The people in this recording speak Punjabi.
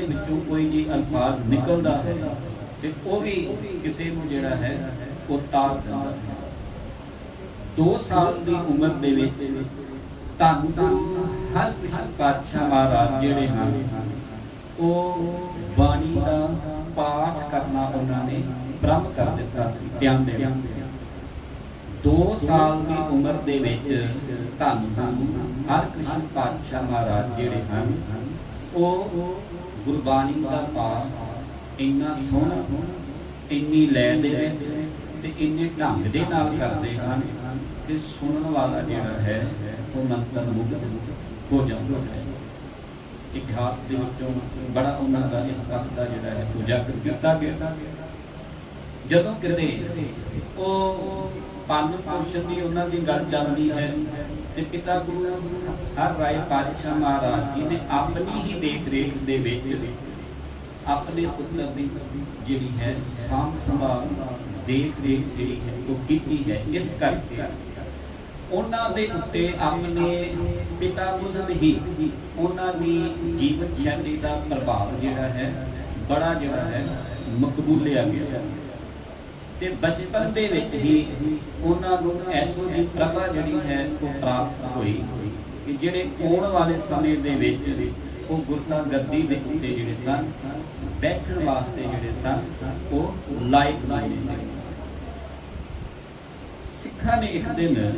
ਦੇ ਵਿੱਚੋਂ ਕੋਈ ਜੀ ਅਲਫਾਜ਼ ਨਿਕਲਦਾ ਹੈ ਤੇ ਉਹ ਵੀ ਕਿਸੇ ਨੂੰ ਜਿਹੜਾ ਹੈ ਉਹ ਤਾਰ ਦਿੰਦਾ ਹੈ। 2 ਸਾਲ ਦੀ ਉਮਰ ਦੇ ਵਿੱਚ ਧੰਨ ਗੁਰੂ ਪਾਤਸ਼ਾਹ ਮਹਾਰਾਜ ਜਿਹੜੇ ਹਨ, ਉਹ ਬਾਣੀ ਦਾ ਪਾਠ ਕਰਨਾ ਉਹਨਾਂ ਨੇ ਬ੍ਰਹਮ ਕਰ ਦਿੱਤਾ ਸੀ, ਧਿਆਨ ਦੇ 2 ਸਾਲ ਦੀ ਉਮਰ ਦੇ ਵਿੱਚ ਧੰਨ ਹਰ ਕ੍ਰਿਸ਼ਨ ਪਾਤਸ਼ਾਹ ਮਹਾਰਾਜ ਜਿਹੜੇ ਹਨ ਉਹ ਗੁਰਬਾਣੀ ਦਾ ਪਾਠ ਇੰਨਾ ਸੋਹਣਾ, ਇੰਨੀ ਲੈ ਦੇ ਤੇ ਇੰਨੇ ਢੰਗ ਦੇ ਨਾਲ ਕਰਦੇ ਹਨ ਕਿ ਸੁਣਨ ਵਾਲਾ ਜਿਹੜਾ ਹੈ, ਉਹ ਮੰਤਰ ਮੁਗਧ ਹੋ ਜਾਂਦਾ ਹੈ। ਇਤਿਹਾਸ ਦੇ ਵਿੱਚੋਂ ਬੜਾ ਉਹਨਾਂ ਦਾ ਇਸ ਤੱਕ ਦਾ ਜਿਹੜਾ ਹੈ ਉਜਾਗਰ ਕੀਤਾ ਗਿਆ। ਜਦੋਂ ਕਿਤੇ ਉਹ ਪਾਲਣ ਪੋਸ਼ਣ ਦੀ ਉਹਨਾਂ ਦੀ ਗੱਲ ਚੱਲਦੀ ਹੈ ਤੇ ਪਿਤਾ ਗੁਰੂ ਹਰ ਰਾਏ ਪਾਤਸ਼ਾਹ ਮਹਾਰਾਜ ਜੀ ਨੇ ਆਪਣੀ ਹੀ ਦੇਖ ਰੇਖ ਦੇ ਵਿੱਚ ਆਪਣੇ ਪੁੱਤਰ ਦੀ ਜਿਹੜੀ ਹੈ ਸਾਂਭ ਸੰਭਾਲ ਦੇਖ ਰੇਖ ਜਿਹੜੀ ਹੈ ਉਹ ਕੀਤੀ ਹੈ। ਇਸ ਕਰਕੇ ਉਹਨਾਂ ਦੇ ਉੱਤੇ ਆਪਣੇ ਪਿਤਾ ਮੁਜ਼ਦ ਹੀ ਉਹਨਾਂ ਦੀ ਜੀਵਨ ਸ਼ੈਲੀ ਦਾ ਪ੍ਰਭਾਵ ਜਿਹੜਾ ਹੈ ਬੜਾ ਜਿਹੜਾ ਹੈ ਮਕਬੂਲਿਆ ਗਿਆ। ਤੇ ਬਚਪਨ ਦੇ ਵਿੱਚ ਹੀ ਉਹਨਾਂ ਨੂੰ ਐਸੋ ਦੀ ਪ੍ਰਭਾ ਜਿਹੜੀ ਹੈ ਉਹ ਪ੍ਰਾਪਤ ਹੋਈ ਕਿ ਜਿਹੜੇ ਆਉਣ ਵਾਲੇ ਸਮੇਂ ਦੇ ਵਿੱਚ ਉਹ ਗੁਰਤਾ ਗੱਦੀ ਦੇ ਉੱਤੇ ਜਿਹੜੇ ਸਨ, ਬੈਠਣ ਵਾਸਤੇ ਜਿਹੜੇ ਸਨ, ਉਹ ਲਾਇਕ ਬਣੇ। ਸਿੱਖਾਂ ਨੇ ਇੱਕ ਦਿਨ